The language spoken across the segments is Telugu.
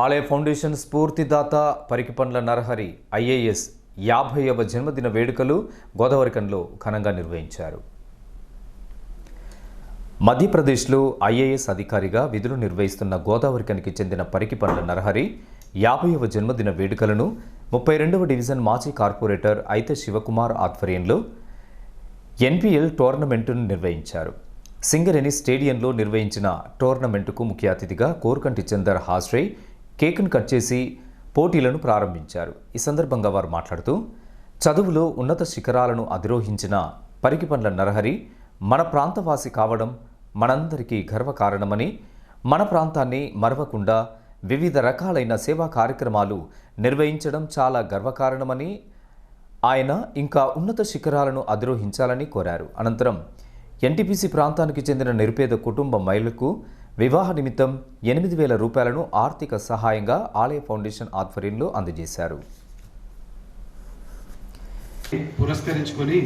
ఆలయ ఫౌండేషన్ స్ఫూర్తిదాత పరికిపండ్ల నరహరి ఐఏఎస్ యాభైవ జన్మదిన వేడుకలు గోదావరికంలో ఘనంగా నిర్వహించారు. మధ్యప్రదేశ్లో ఐఏఎస్ అధికారిగా విధులు నిర్వహిస్తున్న గోదావరికనికి చెందిన పరికిపండ్ల నరహరి యాభైవ జన్మదిన వేడుకలను ముప్పై రెండవ డివిజన్ మాజీ కార్పొరేటర్ అయితే శివకుమార్ ఆధ్వర్యంలో ఎన్పిఎల్ టోర్నమెంటును నిర్వహించారు. సింగరేణి స్టేడియంలో నిర్వహించిన టోర్నమెంటుకు ముఖ్య అతిథిగా కోరుకంటి చందర్ హాస్రే కేక్ను కట్ చేసి పోటీలను ప్రారంభించారు. ఈ సందర్భంగా వారు మాట్లాడుతూ చదువులో ఉన్నత శిఖరాలను అధిరోహించిన పరికి పండ్ల నరహరి మన ప్రాంతవాసి కావడం మనందరికీ గర్వకారణమని మన ప్రాంతాన్ని మరవకుండా వివిధ రకాలైన సేవా కార్యక్రమాలు నిర్వహించడం చాలా గర్వకారణమని ఆయన ఇంకా ఉన్నత శిఖరాలను అధిరోహించాలని కోరారు. అనంతరం ఎన్టీపీసీ ప్రాంతానికి చెందిన నిరుపేద కుటుంబ మహిళకు వివాహ నిమిత్తం ఎనిమిది వేల రూపాయలను ఆర్థిక సహాయంగా ఆలయ ఫౌండేషన్ ఆధ్వర్యంలో అందజేశారు. పురస్కరించుకొని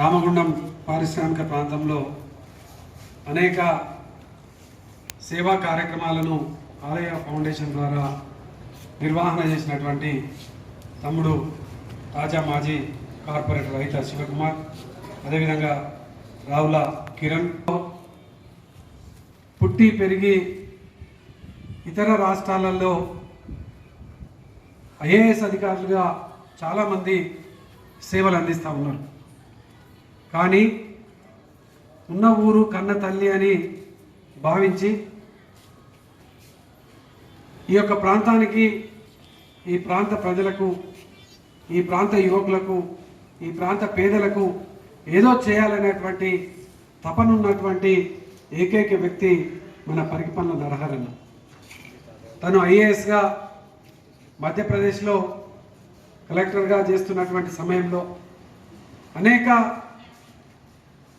రామగుండం పారిశ్రామిక ప్రాంతంలో అనేక సేవా కార్యక్రమాలను ఆలయ ఫౌండేషన్ ద్వారా నిర్వహణ చేసినటువంటి తమ్ముడు తాజా మాజీ కార్పొరేటర్ రైత శివకుమార్ అదేవిధంగా రావుల కిరణ్. పుట్టి పెరిగి ఇతర రాష్ట్రాలలో ఐఏఎస్ అధికారులుగా చాలామంది సేవలు అందిస్తూ ఉన్నారు. కానీ ఉన్న ఊరు కన్న తల్లి అని భావించి ఈ యొక్క ప్రాంతానికి ఈ ప్రాంత ప్రజలకు ఈ ప్రాంత యువకులకు ఈ ప్రాంత పేదలకు ఏదో చేయాలనేటువంటి తపనున్నటువంటి ఏకైక వ్యక్తి మన పరిపాలన నరహరన్న తను ఐఏఎస్గా మధ్యప్రదేశ్లో కలెక్టర్గా చేస్తున్నటువంటి సమయంలో అనేక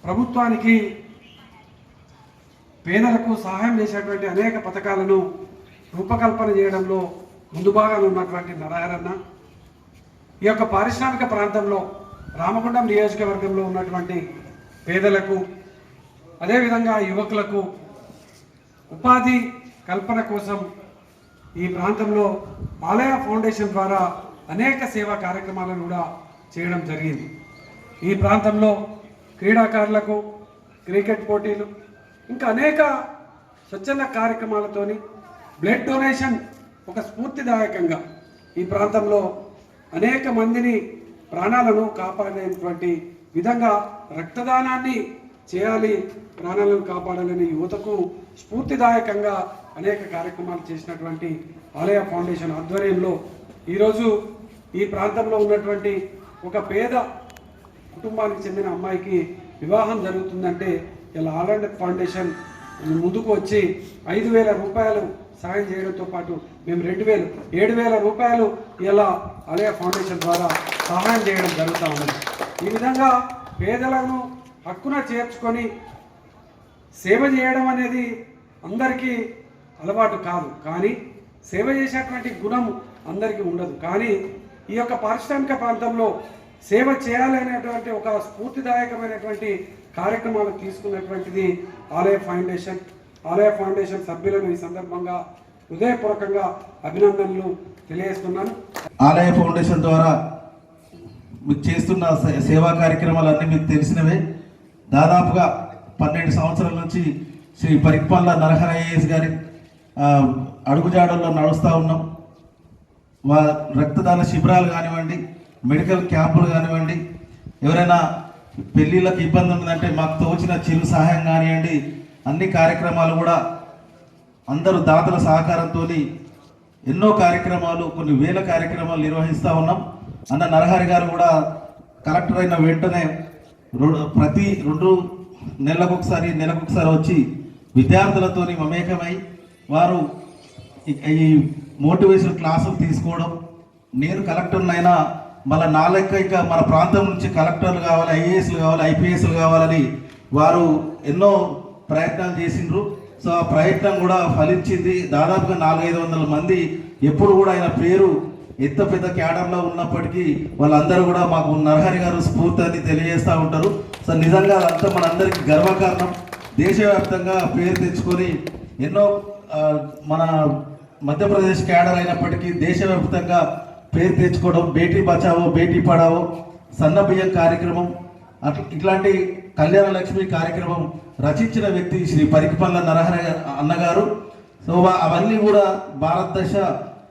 ప్రభుత్వానికి పేదలకు సహాయం చేసేటువంటి అనేక పథకాలను రూపకల్పన చేయడంలో ముందు భాగాలు ఉన్నటువంటి నరహరన్న ఈ యొక్క పారిశ్రామిక ప్రాంతంలో రామగుండం నియోజకవర్గంలో ఉన్నటువంటి పేదలకు అదేవిధంగా యువకులకు ఉపాధి కల్పన కోసం ఈ ప్రాంతంలో ఆలయ ఫౌండేషన్ ద్వారా అనేక సేవా కార్యక్రమాలను కూడా చేయడం జరిగింది. ఈ ప్రాంతంలో క్రీడాకారులకు క్రికెట్ పోటీలు ఇంకా అనేక స్వచ్ఛంద కార్యక్రమాలతోని బ్లడ్ డొనేషన్ ఒక స్ఫూర్తిదాయకంగా ఈ ప్రాంతంలో అనేక మందిని ప్రాణాలను కాపాడేటువంటి విధంగా రక్తదానాన్ని చేయాలి ప్రాణాలను కాపాడాలని యువతకు స్ఫూర్తిదాయకంగా అనేక కార్యక్రమాలు చేసినటువంటి ఆలయ ఫౌండేషన్ ఆధ్వర్యంలో ఈరోజు ఈ ప్రాంతంలో ఉన్నటువంటి ఒక పేద కుటుంబానికి చెందిన అమ్మాయికి వివాహం జరుగుతుందంటే ఇలా ఆలండ్ ఫౌండేషన్ ముందుకు వచ్చి ఐదు వేల రూపాయలు సాయం చేయడంతో పాటు మేము రెండు వేలు ఏడు వేల రూపాయలు ఇలా ఆలయ ఫౌండేషన్ ద్వారా సహాయం చేయడం జరుగుతూ ఉన్నది. ఈ విధంగా పేదలను హక్కున చేర్చుకొని సేవ చేయడం అనేది అందరికీ అలవాటు కాదు. కానీ సేవ చేసేటువంటి గుణం అందరికీ ఉండదు. కానీ ఈ యొక్క పారిశ్రామిక ప్రాంతంలో సేవ చేయాలనేటువంటి ఒక స్ఫూర్తిదాయకమైనటువంటి కార్యక్రమాలు తీసుకున్నటువంటిది ఆలయ ఫౌండేషన్. ఆలయ ఫౌండేషన్ సభ్యులను ఈ సందర్భంగా హృదయపూర్వకంగా అభినందనలు తెలియజేస్తున్నాను. ఆలయ ఫౌండేషన్ ద్వారా మీకు చేస్తున్న సేవా కార్యక్రమాలన్నీ మీకు తెలిసినవే. దాదాపుగా పన్నెండు సంవత్సరాల నుంచి శ్రీ పరిక్పల్ల నరహర ఐఏఎస్ గారి అడుగుజాడల్లో నడుస్తూ ఉన్నాం. వా రక్తదాన శిబిరాలు కానివ్వండి మెడికల్ క్యాంపులు కానివ్వండి ఎవరైనా పెళ్ళిళ్ళకి ఇబ్బంది ఉందంటే మాకు తోచిన చిరు సహాయం కానివ్వండి అన్ని కార్యక్రమాలు కూడా అందరూ దాతల సహకారంతో ఎన్నో కార్యక్రమాలు కొన్ని వేల కార్యక్రమాలు నిర్వహిస్తూ ఉన్నాం. అన్న నరహరి గారు కూడా కలెక్టర్ అయిన వెంటనే ప్రతి రెండు నెలలకు ఒకసారి నెలకు ఒకసారి వచ్చి విద్యార్థులతో మమేకమై వారు ఈ- ఈ మోటివేషన్ క్లాసులు తీసుకోవడం. నేను కలెక్టర్నైనా మళ్ళీ నా లెక్క ఇంకా మన ప్రాంతం నుంచి కలెక్టర్లు కావాలి ఐఏఎస్లు కావాలి ఐపీఎస్లు కావాలని వారు ఎన్నో ప్రయత్నాలు చేసిండ్రు. సో ఆ ప్రయత్నం కూడా ఫలించింది. దాదాపుగా నాలుగైదు వందల మంది ఎప్పుడు కూడా ఆయన పేరు ఎంత పెద్ద క్యాడర్లో ఉన్నప్పటికీ వాళ్ళందరూ కూడా మాకు నరహరి గారు స్ఫూర్తి అని తెలియజేస్తూ ఉంటారు. సో నిజంగా అదంతా మనందరికీ గర్వకారణం. దేశవ్యాప్తంగా పేరు తెచ్చుకొని ఎన్నో మన మధ్యప్రదేశ్ క్యాడర్ అయినప్పటికీ దేశవ్యాప్తంగా పేరు తెచ్చుకోవడం బేటీ బచావో బేటీ పడావో సన్న బియ్యం కార్యక్రమం అట్ల ఇట్లాంటి కళ్యాణ లక్ష్మి కార్యక్రమం రచించిన వ్యక్తి శ్రీ పరికిపల్ల నరహర అన్నగారు. సో అవన్నీ కూడా భారతదేశ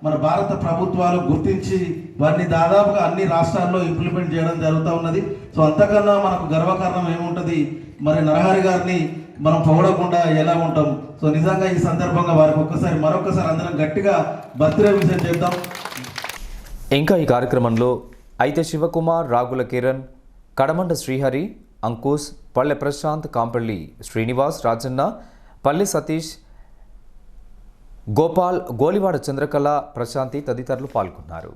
మన భారత ప్రభుత్వాలు గుర్తించి వారిని దాదాపుగా అన్ని రాష్ట్రాల్లో ఇంప్లిమెంట్ చేయడం జరుగుతూ ఉన్నది. సో అంతకన్నా మనకు గర్వకారణం ఏముంటుంది? మరి నరహరి గారిని మనం పొగడకుండా ఎలా ఉంటాం? సో నిజంగా ఈ సందర్భంగా వారికి ఒక్కసారి మరొకసారి అందరం గట్టిగా బర్త్డే విషయం చేద్దాం ఇంకా ఈ కార్యక్రమంలో అయితే శివకుమార్ రాగుల కిరణ్ కడమండ శ్రీహరి అంకుష్ పల్లె ప్రశాంత్ కాంపల్లి శ్రీనివాస్ రాజన్న పల్లె సతీష్ గోపాల్ గోలివాడ చంద్రకళ ప్రశాంతి తదితరులు పాల్గొన్నారు.